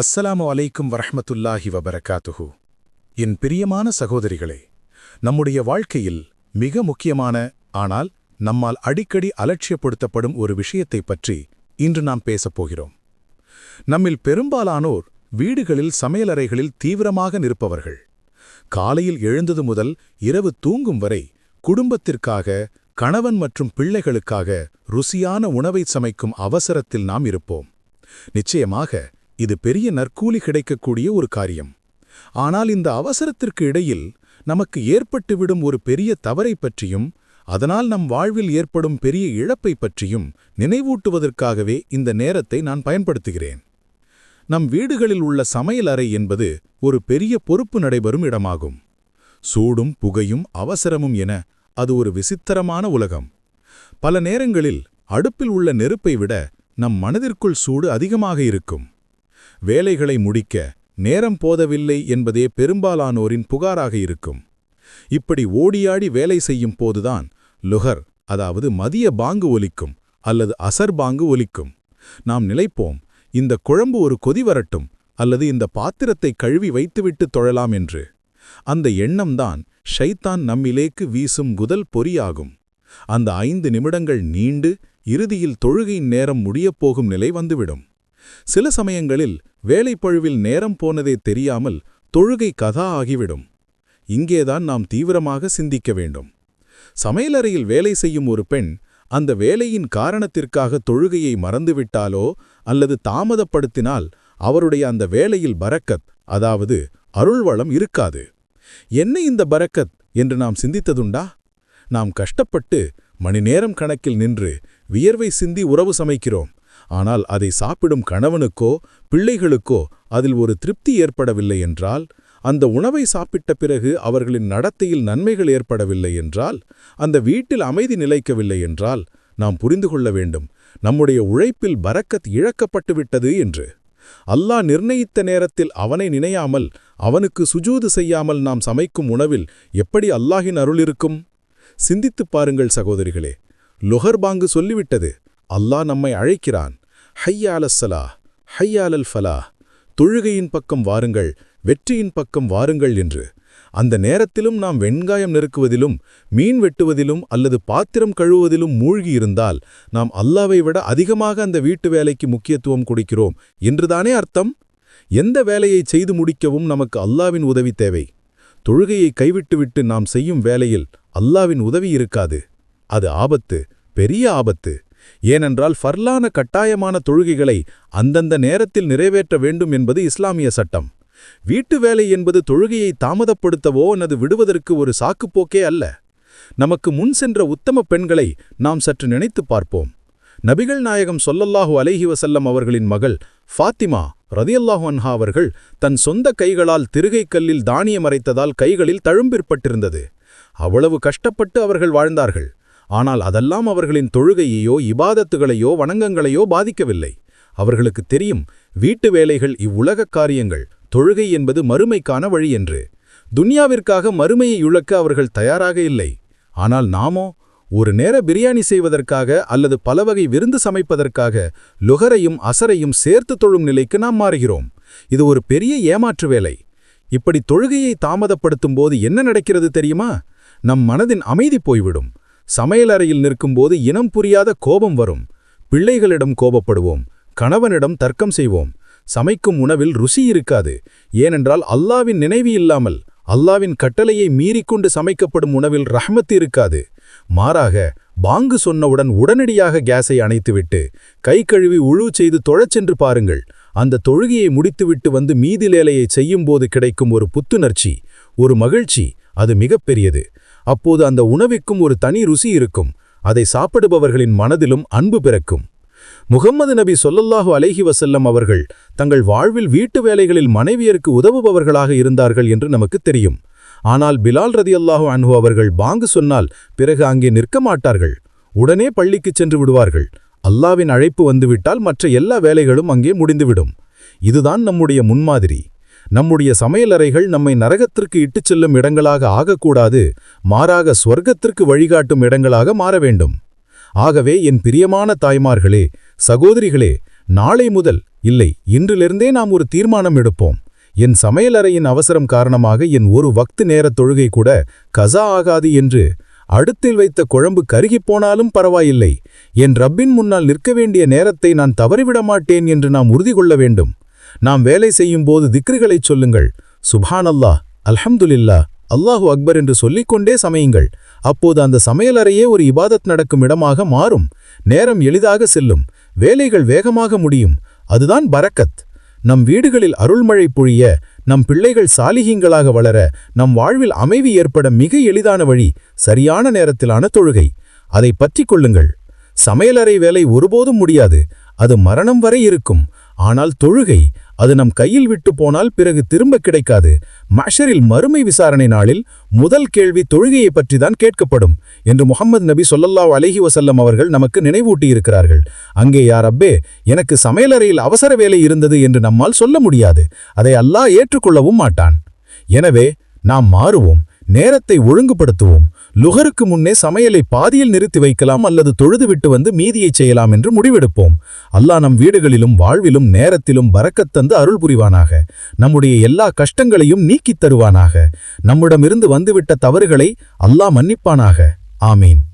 அஸ்ஸலாமு அலைக்கும் வரஹமத்துல்லாஹி வபரகாத்துஹு. என் பிரியமான சகோதரிகளே நம்முடைய வாழ்க்கையில் மிக முக்கியமான ஆனால் நம்மால் அடிக்கடி அலட்சியப்படுத்தப்படும் ஒரு விஷயத்தைப் பற்றி இன்று நாம் பேசப் போகிறோம். நம்மில் பெரும்பாலானோர் வீடுகளில் சமையலறைகளில் தீவிரமாக நிற்பவர்கள். காலையில் எழுந்தது முதல் இரவு தூங்கும் வரை குடும்பத்திற்காக கணவன் மற்றும் பிள்ளைகளுக்காக ருசியான உணவை சமைக்கும் அவசரத்தில் நாம் இருப்போம். நிச்சயமாக இது பெரிய நற்கூலி கிடைக்கக்கூடிய ஒரு காரியம். ஆனால் இந்த அவசரத்திற்கு இடையில் நமக்கு ஏற்பட்டுவிடும் ஒரு பெரிய தவறைப் பற்றியும் அதனால் நம் வாழ்வில் ஏற்படும் பெரிய இழப்பைப் பற்றியும் நினைவூட்டுவதற்காகவே இந்த நேரத்தை நான் பயன்படுத்துகிறேன். நம் வீடுகளில் உள்ள சமையல் அறை என்பது ஒரு பெரிய பொறுப்பு நடைபெறும் இடமாகும். சூடும் புகையும் அவசரமும் என அது ஒரு விசித்திரமான உலகம். பல நேரங்களில் அடுப்பில் உள்ள நெருப்பை விட நம் மனதிற்குள் சூடு அதிகமாக இருக்கும். வேலைகளை முடிக்க நேரம் போதவில்லை என்பதே பெரும்பாலானோரின் புகாராக இருக்கும். இப்படி ஓடியாடி வேலை செய்யும் போதுதான் லுகர் அதாவது மதிய பாங்கு ஒலிக்கும் அல்லது அசர் பாங்கு ஒலிக்கும். நாம் நிலைப்போம் இந்த குழம்பு ஒரு கொதி வரட்டும் அல்லது இந்த பாத்திரத்தை கழுவி வைத்துவிட்டு தொழலாம் என்று. அந்த எண்ணம்தான் ஷைத்தான் நம்மிலேக்கு வீசும் குதல் பொறியாகும். அந்த ஐந்து நிமிடங்கள் நீண்டு இறுதியில் தொழுகையின் நேரம் முடியப்போகும் நிலை வந்துவிடும். சில சமயங்களில் வேலைப்பழுவில் நேரம் போனதே தெரியாமல் தொழுகை கதா ஆகிவிடும். இங்கேதான் நாம் தீவிரமாக சிந்திக்க வேண்டும். சமையலறையில் வேலை செய்யும் ஒரு பெண் அந்த வேலையின் காரணத்திற்காக தொழுகையை மறந்துவிட்டாலோ அல்லது தாமதப்படுத்தினால் அவருடைய அந்த வேலையில் பரக்கத் அதாவது அருள்வளம் இருக்காது. என்ன இந்த பரக்கத்? என்று நாம் சிந்தித்ததுண்டா? நாம் கஷ்டப்பட்டு மணிநேரம் கணக்கில் நின்று வியர்வை சிந்தி உறவு சமைக்கிறோம். ஆனால் அதை சாப்பிடும் கணவனுக்கோ பிள்ளைகளுக்கோ அதில் ஒரு திருப்தி ஏற்படவில்லை என்றால் அந்த உணவை சாப்பிட்ட பிறகு அவர்களின் நடத்தையில் நன்மைகள் ஏற்படவில்லை என்றால் அந்த வீட்டில் அமைதி நிலைக்கவில்லை என்றால் நாம் புரிந்து கொள்ள வேண்டும் நம்முடைய உழைப்பில் பரக்கத் இழக்கப்பட்டுவிட்டது என்று. அல்லாஹ் நிர்ணயித்த நேரத்தில் அவனை நினையாமல் அவனுக்கு சுஜூது செய்யாமல் நாம் சமைக்கும் உணவில் எப்படி அல்லாஹின் அருள் இருக்கும்? சிந்தித்துப் பாருங்கள் சகோதரிகளே லுஹர்பாங்கு சொல்லிவிட்டது அல்லாஹ் நம்மை அழைக்கிறான். ஹையாலஸ்ஸலா ஹையாலல் ஃபலா தொழுகையின் பக்கம் வாருங்கள் வெற்றியின் பக்கம் வாருங்கள் என்று. அந்த நேரத்திலும் நாம் வெண்காயம் நெருக்குவதிலும் மீன் வெட்டுவதிலும் அல்லது பாத்திரம் கழுவுவதிலும் மூழ்கியிருந்தால் நாம் அல்லாவை விட அதிகமாக அந்த வீட்டு வேலைக்கு முக்கியத்துவம் கொடுக்கிறோம் என்றுதானே அர்த்தம்? எந்த வேலையை செய்து முடிக்கவும் நமக்கு அல்லாவின் உதவி தேவை. தொழுகையை கைவிட்டுவிட்டு நாம் செய்யும் வேலையில் அல்லாவின் உதவி இருக்காது. அது ஆபத்து பெரிய ஆபத்து. ஏனென்றால் ஃபர்லான கட்டாயமான தொழுகைகளை அந்தந்த நேரத்தில் நிறைவேற்ற வேண்டும் என்பது இஸ்லாமிய சட்டம். வீட்டு வேலை என்பது தொழுகையை தாமதப்படுத்தவோ அல்லது விடுவதற்கு ஒரு சாக்குப்போக்கே அல்ல. நமக்கு முன் சென்ற உத்தம பெண்களை நாம் சற்று நினைத்துப் பார்ப்போம். நபிகள் நாயகம் சொல்லல்லாஹு அலைஹி வசல்லம் அவர்களின் மகள் ஃபாத்திமா ரதியல்லாஹு அன்ஹா அவர்கள் தன் சொந்த கைகளால் திருகைக்கல்லில் தானியம் அரைத்ததால் கைகளில் தழும்பிற்பட்டிருந்தது. அவ்வளவு கஷ்டப்பட்டு அவர்கள் வாழ்ந்தார்கள். ஆனால் அதெல்லாம் அவர்களின் தொழுகையையோ இபாதத்துகளையோ வணங்கங்களையோ பாதிக்கவில்லை. அவர்களுக்கு தெரியும் வீட்டு வேலைகள் இவ்வுலகக் காரியங்கள் தொழுகை என்பது மறுமைக்கான வழி என்று. துன்யாவிற்காக மறுமையை இழக்க அவர்கள் தயாராக இல்லை. ஆனால் நாமோ ஒரு நேர பிரியாணி செய்வதற்காக அல்லது பல வகை விருந்து சமைப்பதற்காக லுகரையும் அசரையும் சேர்த்து தொழும் நிலைக்கு நாம் மாறுகிறோம். இது ஒரு பெரிய ஏமாற்று வேலை. இப்படி தொழுகையை தாமதப்படுத்தும் போது என்ன நடக்கிறது தெரியுமா? நம் மனதின் அமைதி போய்விடும். சமையலறையில் நிற்கும்போது இனம் புரியாத கோபம் வரும். பிள்ளைகளிடம் கோபப்படுவோம். கணவனிடம் தர்க்கம் செய்வோம். சமைக்கும் உணவில் ருசி இருக்காது. ஏனென்றால் அல்லாவின் நினைவு இல்லாமல் அல்லாவின் கட்டளையை மீறிக்கொண்டு சமைக்கப்படும் உணவில் ரஹ்மத்து இருக்காது. மாறாக பாங்கு சொன்னவுடன் உடனடியாக கேஸை அணைத்துவிட்டு கை கழுவி உழு செய்து தொழச்சென்று பாருங்கள். அந்த தொழுகையை முடித்துவிட்டு வந்து மீதிலேலையை செய்யும்போது கிடைக்கும் ஒரு புத்துணர்ச்சி ஒரு மகிழ்ச்சி அது மிகப்பெரியது. அப்போது அந்த உணவிற்கும் ஒரு தனி ருசி இருக்கும். அதை சாப்பிடுபவர்களின் மனதிலும் அன்பு பிறக்கும். முகம்மது நபி சொல்லல்லாஹு அலைஹி வசல்லம் அவர்கள் தங்கள் வாழ்வில் வீட்டு வேலைகளில் மனைவியருக்கு உதவுபவர்களாக இருந்தார்கள் என்று நமக்கு தெரியும். ஆனால் பிலால் ரதி அல்லாஹு அன்ஹு அவர்கள் பாங்கு சொன்னால் பிறகு அங்கே நிற்க மாட்டார்கள். உடனே பள்ளிக்குச் சென்று விடுவார்கள். அல்லாவின் அழைப்பு வந்துவிட்டால் மற்ற எல்லா வேலைகளும் அங்கே முடிந்துவிடும். இதுதான் நம்முடைய முன்மாதிரி. நம்முடைய சமையலறைகள் நம்மை நரகத்திற்கு இட்டுச் செல்லும் இடங்களாக ஆகக்கூடாது மாறாக ஸ்வர்க்கத்திற்கு வழிகாட்டும் இடங்களாக மாற வேண்டும். ஆகவே என் பிரியமான தாய்மார்களே சகோதரிகளே நாளை முதல் இல்லை இன்றிலிருந்தே நாம் ஒரு தீர்மானம் எடுப்போம். என் சமையலறையின் அவசரம் காரணமாக என் ஒரு வக்து நேரத் தொழுகை கூட கசா ஆகாது என்று அடுத்தில் வைத்த குழம்பு கருகிப் போனாலும் பரவாயில்லை. என் ரப்பின் முன்னால் நிற்க வேண்டிய நேரத்தை நான் தவறிவிட மாட்டேன் என்று நாம் உறுதி கொள்ள வேண்டும். நாம் வேலை செய்யும் போது திக்ருகளைச் சொல்லுங்கள். சுபான் சுபானல்லாஹ் அல்ஹம்துல்லா அல்லாஹு அக்பர் என்று சொல்லிக்கொண்டே சமையுங்கள். அப்போது அந்த சமையலறையே ஒரு இபாதத் நடக்கும் இடமாக மாறும். நேரம் எளிதாக செல்லும். வேலைகள் வேகமாக முடியும். அதுதான் பரக்கத். நம் வீடுகளில் அருள்மழை பொழிய நம் பிள்ளைகள் சாலிகிங்களாக வளர நம் வாழ்வில் அமைதி ஏற்பட மிக எளிதான வழி சரியான நேரத்திலான தொழுகை. அதை பற்றி கொள்ளுங்கள். சமையலறை வேலை ஒருபோதும் முடியாது. அது மரணம் வரை இருக்கும். ஆனால் தொழுகை அது நம் கையில் விட்டு போனால் பிறகு திரும்ப கிடைக்காது. மஷரில் மறுமை விசாரணை நாளில் முதல் கேள்வி தொழுகையை பற்றிதான் கேட்கப்படும் என்று முகமது நபி சொல்லல்லா அலஹி வசல்லம் அவர்கள் நமக்கு நினைவூட்டியிருக்கிறார்கள். அங்கே யார் அப்பே எனக்கு சமையலறையில் அவசர வேலை இருந்தது என்று நம்மால் சொல்ல முடியாது. அதை அல்லாஹ் ஏற்றுக்கொள்ளவும் மாட்டான். எனவே நாம் மாறுவோம் நேரத்தை ஒழுங்குபடுத்துவோம். லுகருக்கு முன்னே சமையலை பாதியில் நிறுத்தி வைக்கலாம் அல்லது தொழுதுவிட்டு வந்து மீதியைச் செய்யலாம் என்று முடிவெடுப்போம். அல்லாஹ் நம் வீடுகளிலும் வாழ்விலும் நேரத்திலும் வரக்கத்தந்து அருள் புரிவானாக. நம்முடைய எல்லா கஷ்டங்களையும் நீக்கித் தருவானாக. நம்மிடமிருந்து வந்துவிட்ட தவறுகளை அல்லாஹ் மன்னிப்பானாக. ஆமீன்.